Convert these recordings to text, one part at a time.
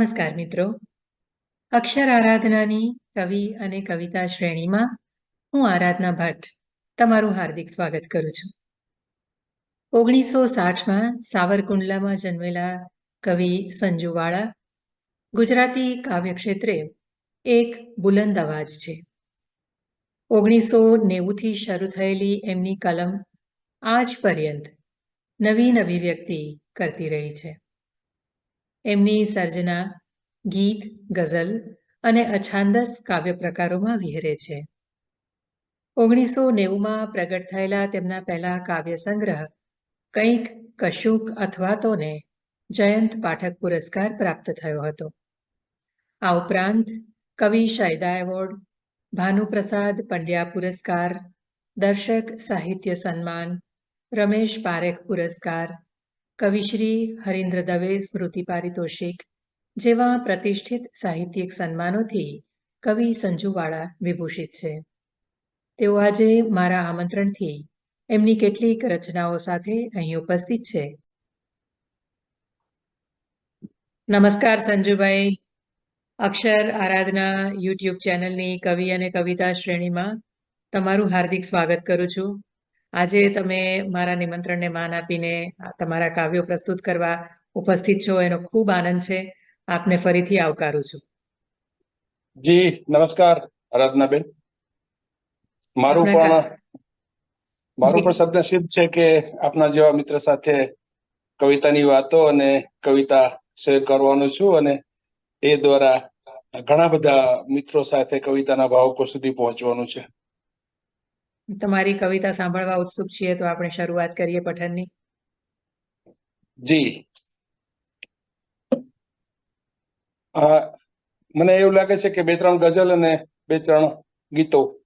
નમસ્કાર મિત્રો. અક્ષર આરાધનાની કવિ અને કવિતા શ્રેણીમાં હું આરાધના ભટ્ટ તમારું હાર્દિક સ્વાગત કરું છું. ઓગણીસો સાઠમાં સાવરકુંડલામાં જન્મેલા કવિ સંજુવાળા ગુજરાતી કાવ્ય ક્ષેત્રે એક બુલંદ અવાજ છે. ઓગણીસો નેવુંથી શરૂ થયેલી એમની કલમ આજ પર્યંત નવીન અભિવ્યક્તિ કરતી રહી છે. એમની સર્જના ગીત, ગઝલ અને અછાંદસ કાવ્ય પ્રકારોમાં વિહરે છે. ઓગણીસો નેવુંમાં પ્રગટ થયેલા તેમના પહેલા કાવ્ય સંગ્રહ કંઈક કશુંક અથવા તોને જયંત પાઠક પુરસ્કાર પ્રાપ્ત થયો હતો. આ ઉપરાંત કવિ શાયદા એવોર્ડ, ભાનુપ્રસાદ પંડ્યા પુરસ્કાર, દર્શક સાહિત્ય સન્માન, રમેશ પારેખ પુરસ્કાર કવિશ્રી હરીન્દ્ર દવે સ્મૃતિ પારિતોષિક, જેવા પ્રતિષ્ઠિત સાહિત્યિક સન્માનોથી કવિ સંજુવાળા વિભૂષિત છે. તેઓ આજે મારા આમંત્રણથી એમની કેટલીક રચનાઓ સાથે અહીં ઉપસ્થિત છે. નમસ્કાર સંજુભાઈ. અક્ષર આરાધના યુટ્યુબ ચેનલની કવિ અને કવિતા શ્રેણીમાં તમારું હાર્દિક સ્વાગત કરું છું. આજે તમે મારા નિમંત્રણને માન આપીને તમારા કાવ્યો પ્રસ્તુત કરવા ઉપસ્થિત છો એનો ખૂબ આનંદ છે. આપને ફરીથી આવકારું છું. જી નમસ્કાર આરાધનાબેન. મારું પણ મારું પણ શબ્દ સિદ્ધ છે કે આપના જેવા મિત્ર સાથે કવિતાની વાતો અને કવિતા શેર કરવાનું છું અને એ દ્વારા ઘણા બધા મિત્રો સાથે કવિતાના ભાવકો સુધી પહોંચવાનું છે. તમારી કવિતા સાંભળવા ઉત્સુક છીએ તો આપણે શરૂઆત કરીએ પઠનની. જી. મને એવું લાગે છે કે બે ત્રણ ગઝલ અને બે ત્રણ ગીતો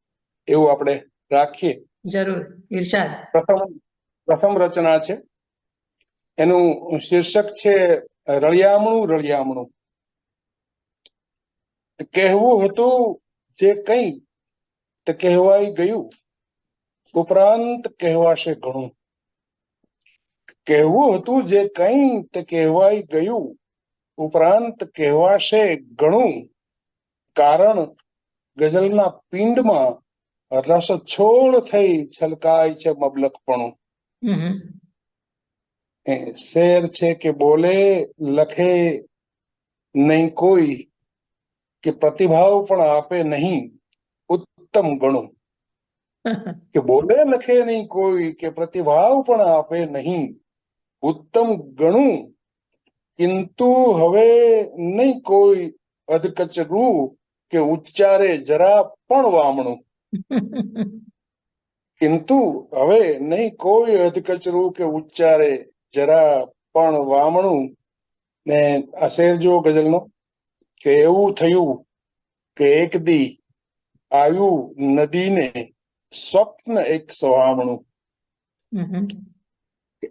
એવું આપણે રાખીએ. જરૂર. ઈર્ષાદ. પ્રથમ પ્રથમ રચના છે. એનું શીર્ષક છે રળિયામણું રળિયામણું. કહેવું હતું જે કઈ તે કહેવાય ગયું. ઉપરાંત કહેવાશે ઘણું. કહેવું હતું જે કંઈ તે કહેવાય ગયું ઉપરાંત કહેવાશે ઘણું. કારણ ગઝલના પિંડમાં રસ છોડ થઈ છલકાય છે મબલકપણું શેર છે કે બોલે લખે નહીં કોઈ કે પ્રતિભાવ પણ આપે નહીં ઉત્તમ ગણું. કે બોલે લખે નહીં કોઈ કે પ્રતિભાવ પણ આપે નહીં. ઉત્તમ ગણું કિંતુ હવે નહીં કોઈ અધકચરું કે ઉચ્ચારે જરા પણ વામણું. કિંતુ હવે નહીં કોઈ અધકચરું કે ઉચ્ચારે જરા પણ વામણું. ને આ શેર જો ગઝલનો કે એવું થયું કે એક દી આવ્યું નદીને સ્વપ્ન એક સોહામણું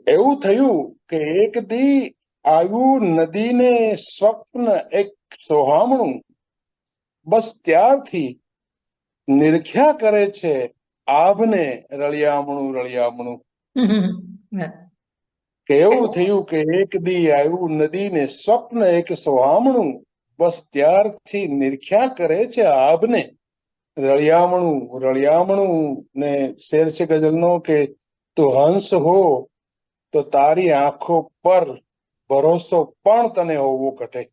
એવું થયું કે એક દી આવ્યું નદીને સ્વપ્ન એક સોહામણું બસ ત્યારથી નિરખ્યા કરે છે આભને રળિયામણું રળિયામણું કે એવું થયું કે એક દી આવ્યું નદીને સ્વપ્ન એક સોહામણું બસ ત્યારથી નિરખ્યા કરે છે આભને રળિયામણું રળિયામણું ને શેર છે ગઝલનો કે તું હંસ હો તો તારી આંખો પર ભરોસો પણ તને હોવો ઘટે.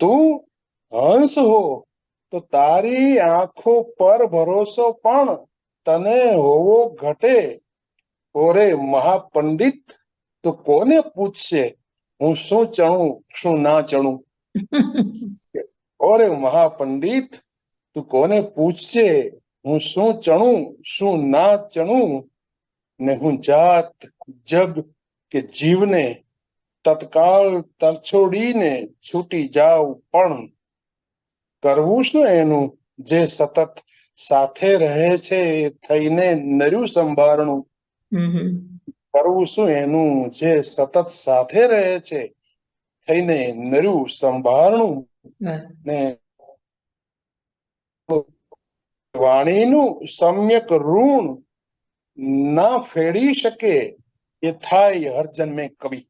તું હંસ હો તો તારી આંખો પર ભરોસો પણ તને હોવો ઘટે. ઓરે મહાપંડિત તો કોને પૂછશે? હું શું ચણું શું ના ચણું? ઓરે મહાપંડિત તું કોને પૂછશે હું શું ચણું શું ના ચણું? ને હું જાત જગ કે જીવને તત્કાળ તરછોડીને છૂટી જાઉં પણ કરવું શું એનું? જે સતત સાથે રહે છે થઈને નર્યું સંભાળણું કરવું શું એનું? જે સતત સાથે રહે છે થઈને નર્યું સંભાળણું ને વાણીનું સમ્યક ઋણ ના ફેડી શકે એ થાય હર જન્મે કવિ.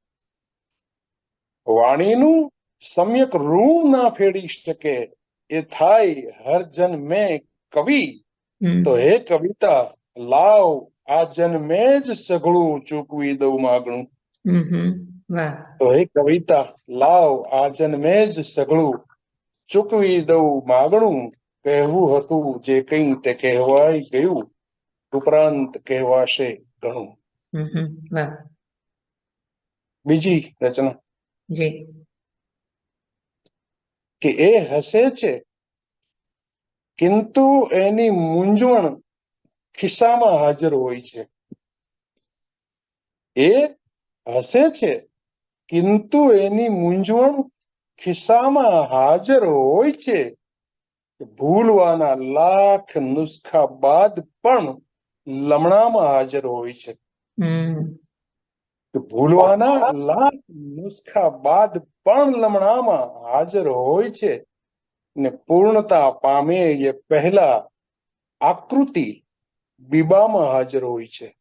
વાણીનું સમ્યક ઋણ ના ફેડી શકે એ થાય હર જન્મે કવિ તો હે કવિતા લાવ આ જન્મે જ સઘળું ચૂકવી દઉં માગણું. તો હે કવિતા લાવ આ જન્મે જ સઘળું ચૂકવી દઉં માગણું. કહેવું હતું જે કઈ તે કહેવાય ગયું ઉપરાંત કહેવાશે ઘણું. બીજી રચના. કે એ હસે છે કિંતુ એની મૂંઝવણ ખિસ્સામાં હાજર હોય છે. એ હસે છે કિંતુ એની મૂંઝવણ ખિસ્સામાં હાજર હોય છે. ભૂલવાના લાખ નુસ્ખા બાદ પણ લમણામાં હાજર હોય છે. ભૂલવાના લાખ નુસ્ખા બાદ પણ લમણામાં હાજર હોય છે ને પૂર્ણતા પામે એ પહેલા આકૃતિ બીબામાં હાજર હોય છે.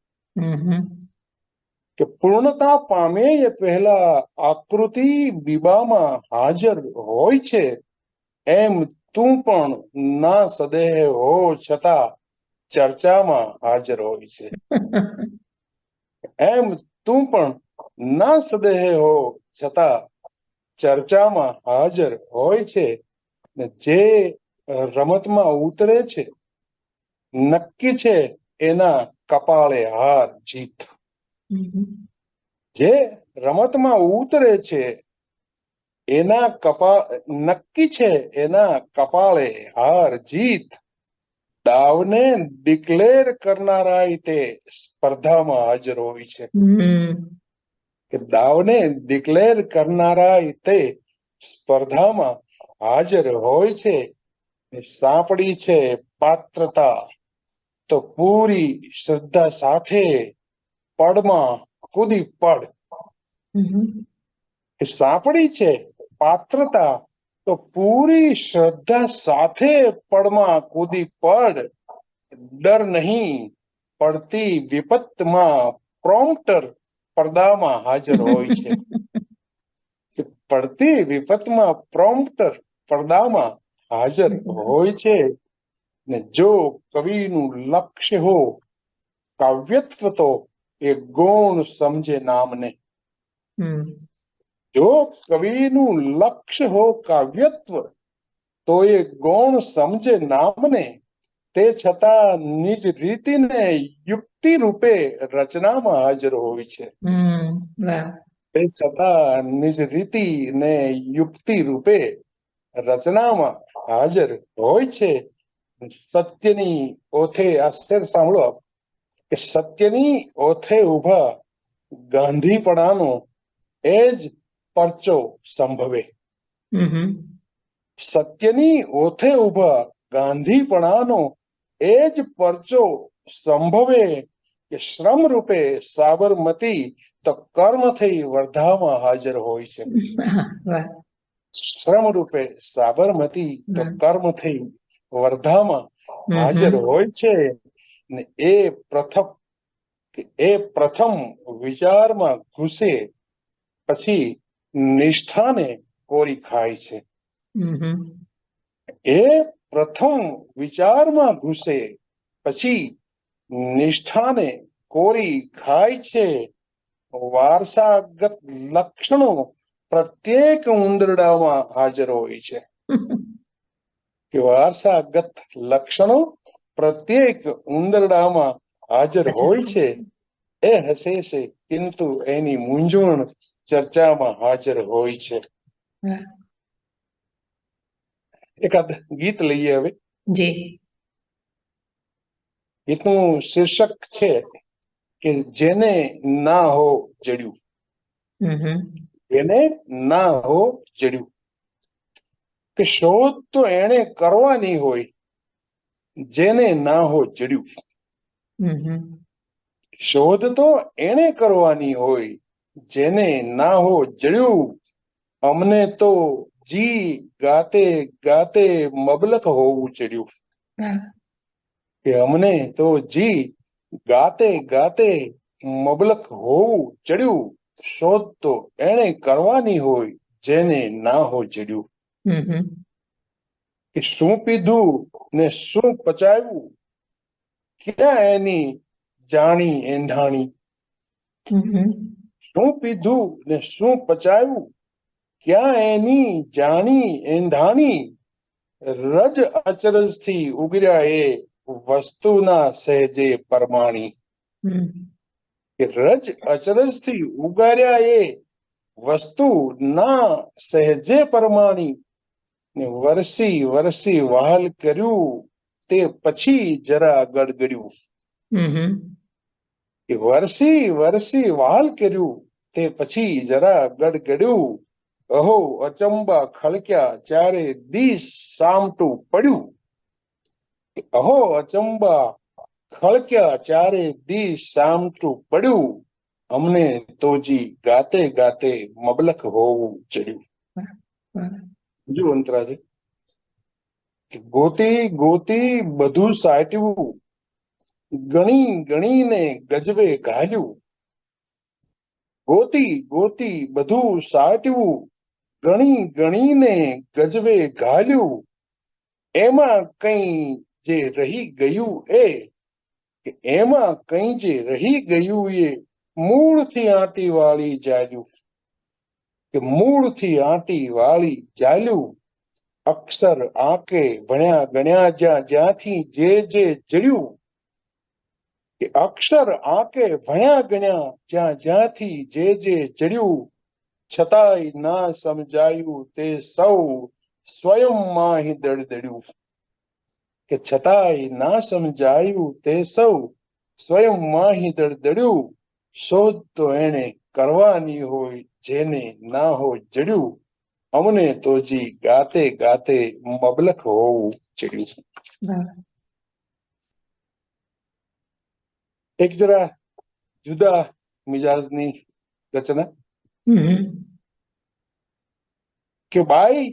કે પૂર્ણતા પામે એ પહેલા આકૃતિ બીબામાં હાજર હોય છે એમ તું પણ ના સદેહ હો છતાં ચર્ચામાં હાજર હોય છે. એમ તું પણ ના સદેહ હો છતાં ચર્ચામાં હાજર હોય છે જે રમતમાં ઉતરે છે નક્કી છે એના કપાળે હાર જીત. જે રમતમાં ઉતરે છે એના કપા નક્કી છે એના કપાળે હાર જીત દાવને ડિક્લેર કરનારા તે સ્પર્ધામાં હાજર હોય છે. કે દાવને ડિક્લેર કરનારા તે સ્પર્ધામાં હાજર હોય છે સાંપડી છે પાત્રતા. તો પૂરી શ્રદ્ધા સાથે પડમાં કૂદી પડ. કે સાંપડી છે પાત્રતા તો પૂરી શ્રદ્ધા સાથે પડમાં કૂદી પડ. ડર નહીં પડતી વિપત્તમાં પ્રોમ્પ્ટર પડદામાં હાજર હોય છે. પડતી વિપતમાં પ્રોમ્પ્ટર પડદામાં હાજર હોય છે. ને જો કવિનું લક્ષ્ય હો કાવ્યત્વ તો એ ગૌણ સમજે નામને. જો કવિનું લક્ષ્ય હો કાવ્યત્વ તો એ ગૌણ સમજે નામને તે છતાં નિજ રીતિને યુક્તિ રૂપે રચનામાં હાજર હોય છે. તે છતાં નિજ રીતિ ને યુક્તિ રૂપે રચનામાં હાજર હોય છે. સત્યની ઓથે આશ્ચર્ય સાંભળો કે સત્યની ઓથે ઊભા ગાંધીપણાનો એ જ પરચો સંભવે. સત્યની ઓથે ઊભા ગાંધીપણાનો એ જ પરચો સંભવે કે શ્રમ રૂપે સાબરમતી તો કર્મથી વર્ધામાં હાજર હોય છે. શ્રમ રૂપે સાબરમતી તો કર્મ થઈ વર્ધામાં હાજર હોય છે ને એ પ્રથમ એ પ્રથમ વિચારમાં ઘૂસે પછી નિષ્ઠાને કોરી ખાય છે. એ પ્રથમ વિચારમાં ઘૂસે પછી નિષ્ઠાને કોરી ખાય છે. વારસાગત લક્ષણો પ્રત્યેક ઉંદરડામાં હાજર હોય છે. કે વારસાગત લક્ષણો પ્રત્યેક ઉંદરડામાં હાજર હોય છે. એ હસે છે કિંતુ એની મૂંઝવણ ચર્ચામાં હાજર હોય છે. એકાદ ગીત લઈએ હવે. જી. ગીતનું શીર્ષક છે કે જેને ના હો જડ્યું. એને ના હો જડ્યું. કે શોધ તો એને કરવાની હોય જેને ના હો જડ્યું. શોધ તો એને કરવાની હોય જેને ના હો જડ્યું અમને તો જી ગાતે ગાતે મબલક હોવું ચડ્યું કે અમને તો જી ગાતે ગાતે મબલક હોવું ચડ્યું શોધ તો એને કરવાની હોય જેને ના હો જડ્યું કે શું પીધું ને શું પચાવ્યું? ક્યાં એની જાણી એંધાણી? શું પીધું ને શું પચાવ્યું ક્યાં એની જાણી એંધાણી? રજ અચરજથી ઉગર્યા એ વસ્તુના સહેજે પરમાણી. રજ અચરજથી ઉગાર્યા એ વસ્તુ ના સહેજે પરમાણી. ને વરસી વરસી વહાલ કર્યું તે પછી જરા ગડગડ્યું. વરસી વરસી વહાલ કર્યું તે પછી જરા ગડગડ્યું. અહો, અચંબા ખળક્યા, ચારે દિશ સામટું પડ્યું. અહો, અચંબા ખળક્યા, ચારે દિશ સામટું પડ્યું. અમને તોજી ગાતે ગાતે મબલક હોવું ચડ્યું. બીજું અંતરા ગોતી ગોતી બધું સાટવું ગણી ગણીને ગજવે ઘાલ્યું ગોતી ગોતી, બધું સાચવું ગણી, ગણીને ગજવે ઘાલ્યું એમાં કઈ જે રહી ગયું એ એમાં કઈ જે રહી ગયું એ મૂળથી આંટી વાળી જાલ્યું. કે મૂળથી આંટી વાળી જાલ્યું. અક્ષર આંકે, ભણ્યા ગણ્યા જ્યાં જ્યાંથી જે જે જડ્યું કે અક્ષર આંકે ભણ્યા ગણ્યા, જ્યાં જ્યાંથી જે જે જડ્યું છતાંય ના સમજાયું તે સૌ સ્વયં માહી દળદળ્યું. કે છતાંય ના સમજાયું તે સૌ સ્વયં માહી દળદળ્યું, શોધ તો એને કરવાની હોય જેને ના હોય જડ્યું. અમને તો જી ગાતે ગાતે મબલક હોવું ચડ્યું વાહ. એક જરા જુદા મિજાજની રચના? કે બાઈ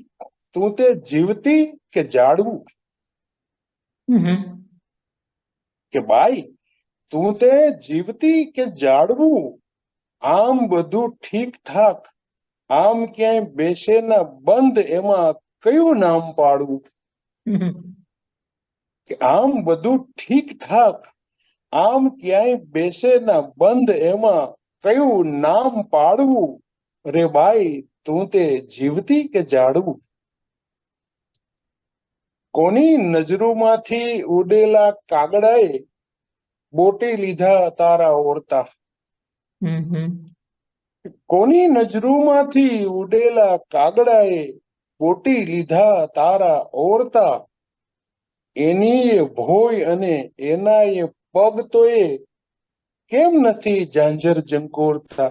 તું તે જીવતી કે જાડવું? કે બાઈ તું તે જીવતી કે જાડવું? આમ બધું ઠીક ઠાક આમ ક્યાંય બેસે ના બંધ એમાં કયું નામ પાડવું? કે આમ બધું ઠીક ઠાક આમ ક્યાંય બેસે ના બંધ એમાં કયું નામ પાડવું? રે બાઈ તું તે જીવતી કે જાડવું? કોની નજરોમાંથી ઉડેલા કાગડાએ બોટી લીધા તારા ઓરતા? કોની નજરોમાંથી ઉડેલા કાગડાએ બોટી લીધા તારા ઓરતા? એની એ ભોય અને એના એ પગ તો એ કેમ નથી ઝાંઝર જંકોરતા.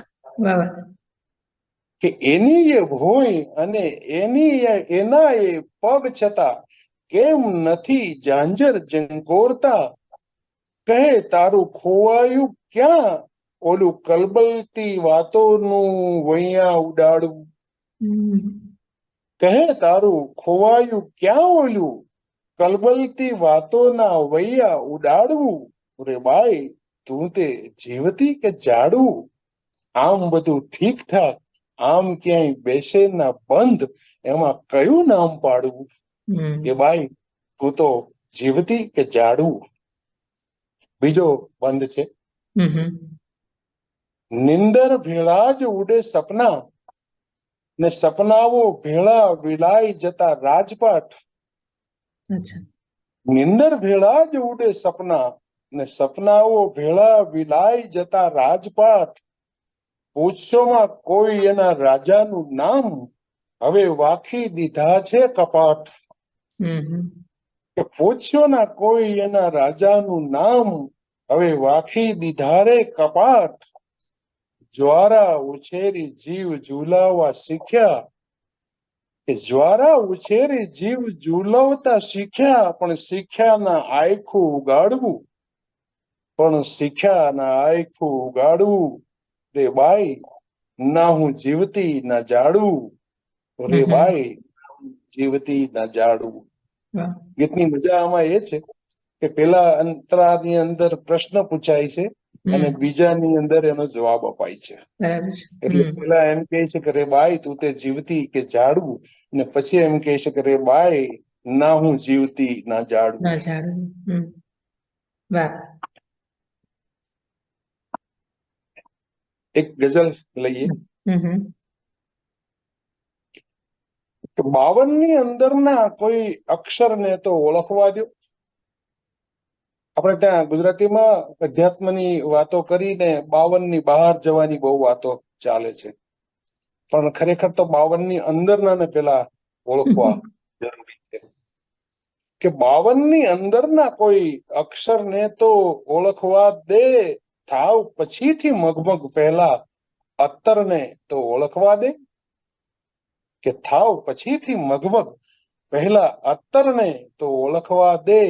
કે એની એ ભોય અને એની એના એ પગ છતાં કેમ નથી ઝાંઝર જંકોરતા કહે તારું ખોવાયું ક્યાં? ઓલું કલબલતી વાતોનું વૈયા ઉડાડવું. કહે તારું ખોવાયું ક્યાં ઓલું? કલબલતી વાતોના વૈયા ઉડાડવું. રે બાઈ તું તે જીવતી કે જાડું? આમ બધું ઠીક ઠાક આમ ક્યાંય બેસે ના બંધ એમાં કયું નામ પાડવું? કે બાઈ તું તો જીવતી કે જાડું? બીજો બંધ છે. નિંદર ભેળા જ ઉડે સપના ને સપનાઓ ભેળા વિલાઈ જતા રાજપાટ નિંદર ભેળા જ ઉડે સપના ને સપનાઓ ભેળા વિલાઈ જતા રાજપાટ. પૂછશોમાં કોઈ એના રાજાનું નામ? હવે વાખી દીધા છે કપાટ. પૂછશો ના કોઈ એના રાજાનું નામ? હવે વાખી દીધા રે કપાટ. જ્વારા ઉછેરી જીવ ઝુલાવવા શીખ્યા. કે જ્વારા ઉછેરી જીવ ઝુલાવતા શીખ્યા પણ શીખ્યા ના આયખું ઉગાડવું. પણ શીખ્યા ના આયખું ઉગાડવું રે બાઈ ના હું જીવતી ના જાડું. રે. બાઈ જીવતી ના જાડું. ગીતની મજા આમાં એ છે કે પેલા અંતરાની અંદર પ્રશ્ન પૂછાય છે અને બીજાની અંદર એનો જવાબ અપાય છે. એટલે પેલા એમ કહે છે કે રે બાઈ તું તે જીવતી કે જાડવું ને પછી એમ કહે છે કે રે બાઈ ના હું જીવતી ના જાડું. ના જાડું. વાહ. એક ગઝલ લઈએ. બાવનની અંદરના કોઈ અક્ષરને તો ઓળખવા દો. આપણે ત્યાં ગુજરાતીમાં અધ્યાત્મની વાતો કરીને બાવનની બહાર જવાની બહુ વાતો ચાલે છે. પણ ખરેખર તો બાવનની અંદરના ને પેલા ઓળખવા જરૂરી છે. કે બાવનની અંદરના કોઈ અક્ષરને તો ઓળખવા દે. થાવ, પછીથી મગમગ પહેલા અત્તરને તો ઓળખવા દે કે થાવ, પછીથી મગમગ પહેલા અત્તરને તો ઓળખવા દે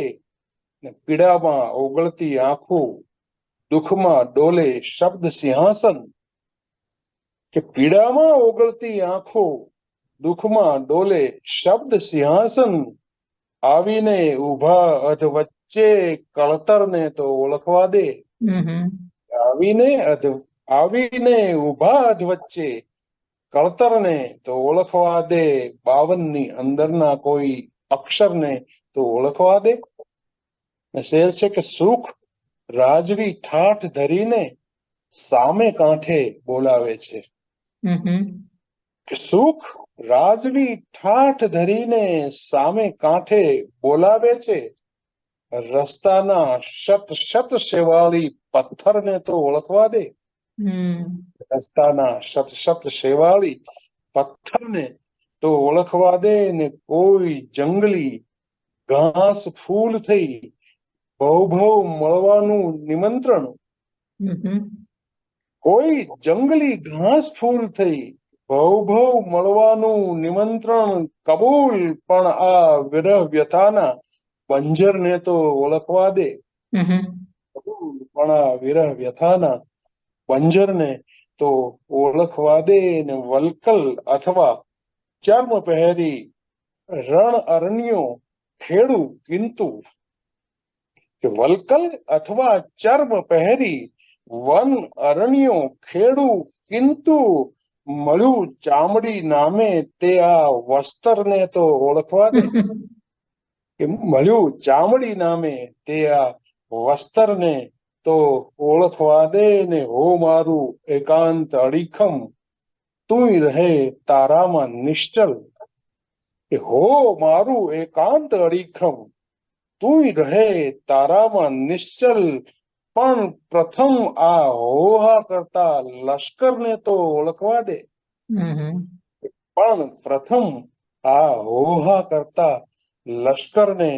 ને પીડામાં ઓગળતી આંખો, દુઃખમાં ડોલે શબ્દ સિંહાસન કે પીડામાં ઓગળતી આંખો, દુઃખમાં ડોલે શબ્દ સિંહાસન આવીને ઊભા અધ વચ્ચે કળતરને તો ઓળખવા દે. આવીને આવીને ઊભા અધ વચ્ચે કળતરને તો ઓળખવા દે બાવનની અંદરના કોઈ અક્ષરને તો ઓળખવા દે. શેર છે કે સુખ રાજવી ઠાઠ ધરીને સામે કાંઠે બોલાવે છે. સુખ રાજવી ઠાઠ ધરીને સામે કાંઠે બોલાવે છે. રસ્તાના શત શત શેવાળી પથ્થરને તો ઓળખવા દે રસ્તાના શત શત શેવાળી પથ્થરને તો ઓળખવા દે ને કોઈ જંગલી ઘાસ ફૂલ થઈ ભવ ભવ મળવાનું નિમંત્રણ કોઈ જંગલી ઘાસ ફૂલ થઈ ભવ ભવ મળવાનું નિમંત્રણ કબૂલ પણ આ વિરહ વ્યથાના બંજરને તો ઓળખવા દે. પણ વિરહ વ્યથાના બંજરને તો ઓળખવા દે ને વલકલ અથવા ચર્મ પહેરી રણ અરણ્યો ખેડું કિંતુ. કે વલકલ અથવા ચર્મ પહેરી વન અરણ્યો ખેડું કિંતુ. મળ્યું ચામડી નામે તે આ વસ્ત્રને તો ઓળખવા દે. કે મળ્યું ચામડી નામે તે આ વસ્ત્રને તો ઓળખવા દે ને હો મારું એકાંત અડીખમ તું રહે તારામાં નિશ્ચલ. કે હો મારું એકાંત અડીખમ તું રહે તારામાં નિશ્ચલ. પણ પ્રથમ આ હોહા કરતા લશ્કરને તો ઓળખવા દે. પણ પ્રથમ આ હોહા કરતા લશ્કરને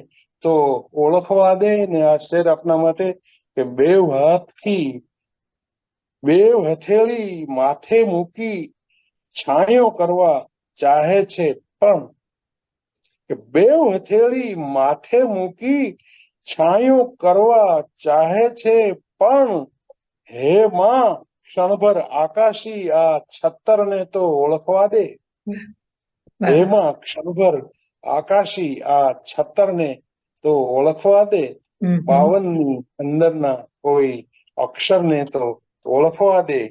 તો ઓળખવા દે ને આ શેર આપના માટે કે બે હાથથી બે હથેળી માથે મૂકી છાંયો કરવા ચાહે છે. પણ કે બેવ હથેળી માથે મૂકી છાંયો કરવા ચાહે છે પણ હે માં ક્ષણભર આકાશી આ છત્તરને તો ઓળખવા દે. હે માં ક્ષણભર આકાશી આ છત્તરને તો ઓળખવા દે. બાવન બાવનની અંદરના કોઈ અક્ષરને તો ઓળખવા દે.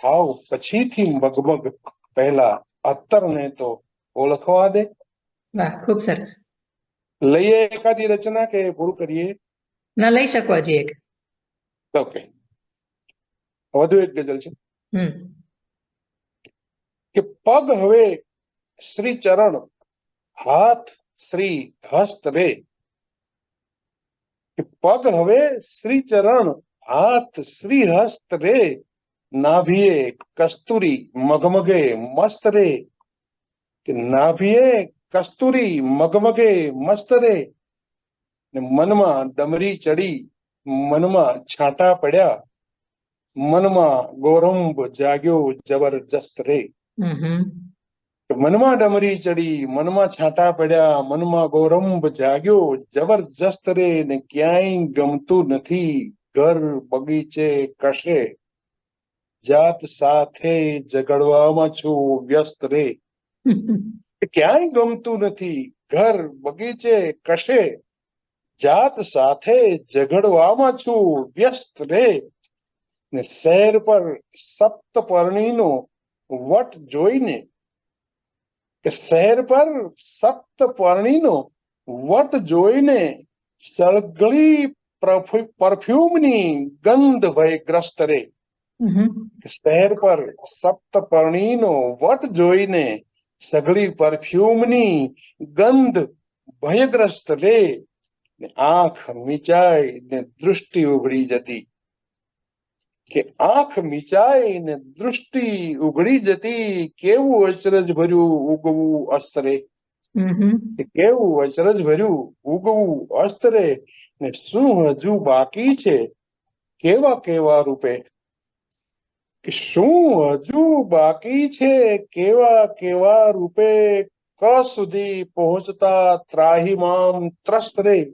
થાવ પછીથી મગમગ પહેલા અત્તરને તો ઓળખવા દે. વાહ ખૂબ સરસ. લઈએ એકાદી રચના કે પૂરું કરીએ? ના લઈ શકો હજી એક. ઓકે. વધુ એક ગઝલ છે. કે પગ હવે શ્રી ચરણ હાથ શ્રી હસ્ત રે પગ હવે શ્રી ચરણ, હાથ શ્રી હસ્ત રે નાભીએ કસ્તુરી મગમગે મસ્ત રે. કે નાભીએ કસ્તુરી મગમગે મસ્ત રે. મનમાં ડમરી ચડી, મનમાં છાંટા પડ્યા. મનમાં ગોરંભ જાગ્યો જબરજસ્ત રે. મનમાં ડમરી ચડી મનમાં છાંટા પડ્યા મનમાં ગૌરંભ જાગ્યો. જબરજસ્ત રે ને ક્યાંય ગમતું નથી. ઘર બગીચે કશે. જાત સાથે ઝઘડવામાં છું વ્યસ્ત રે. ક્યાંય ગમતું નથી. ઘર બગીચે કશે. જાત સાથે ઝઘડવામાં છું વ્યસ્ત રે. ને શહેર પર સપ્તપર્ણીનો વટ જોઈને કે શહેર પર સપ્તપર્ણીનો વટ જોઈને સળગળી પરફ્યુમની ગંધ ભયગ્રસ્ત રે. શહેર પર સપ્તપર્ણીનો વટ જોઈને સઘળી પરફ્યુમની ગંધ ભયગ્રસ્ત રે. આંખ મીચાઈ ને દૃષ્ટિ ઉઘડી જતી. કે આંખ મીચાઈ ને દૃષ્ટિ ઉઘડી જતી કેવું અચરજ ભર્યું ઉગવું અસ્તરે? કેવું અચરજ ભર્યું ઉગવું અસ્તરે ને શું હજુ બાકી છે? કેવા કેવા રૂપે? કે શું હજુ બાકી છે? કેવા કેવા રૂપે? ક સુધી પહોંચતા ત્રાહીમામ ત્રસ્ત રે.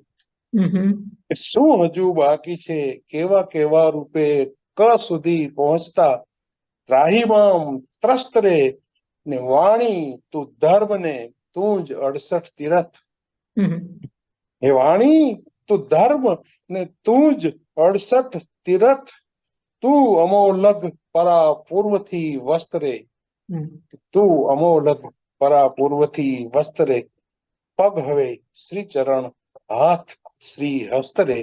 શું હજુ બાકી છે? કેવા કેવા રૂપે ક સુધી પહોંચતા ત્રાહીમામ ત્રસ્ત રે ને વાણી તું ધર્મ ને તું જ અડસઠ તીરથ. હે વાણી તું ધર્મ ને તું જ અડસઠ તીરથ. તું અમોલગ પરા પૂર્વથી વસ્ત્રે. તું અમોલગ પરા પૂર્વથી વસ્ત્રે. પગ હવે શ્રી ચરણ હાથ શ્રી હસ્તરે.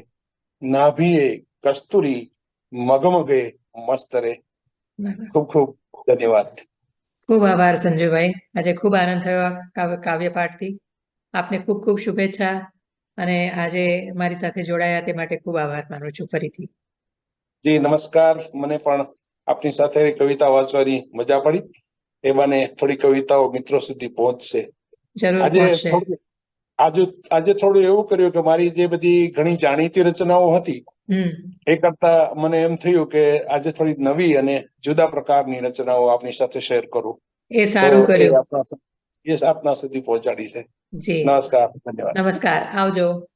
નાભીએ કસ્તુરી મગમગે મસ્તરે બરાબર. ખૂબ ખૂબ ધન્યવાદ. ખૂબ આભાર સંજુભાઈ. આજે ખૂબ આનંદ થયો કાવ્ય પાઠથી આપને ખૂબ ખૂબ શુભેચ્છા અને આજે મારી સાથે જોડાયા તે માટે ખૂબ આભાર માનું છું ફરીથી. જી નમસ્કાર. મને પણ આપની સાથે કવિતા વાંચવાની મજા પડી. એ મને થોડી કવિતાઓ મિત્રો સુધી પહોંચશે. જરૂર આજે આજે આજે થોડું એવું કર્યું કે મારી જે બધી ઘણી જાણીતી રચનાઓ હતી એ કરતા મને એમ થયું કે આજે થોડી નવી અને જુદા પ્રકારની રચનાઓ આપની સાથે શેર કરું. એ સારું કર્યું. આપના સુધી પહોંચાડી છે. નમસ્કાર ધન્યવાદ. નમસ્કાર. આવજો.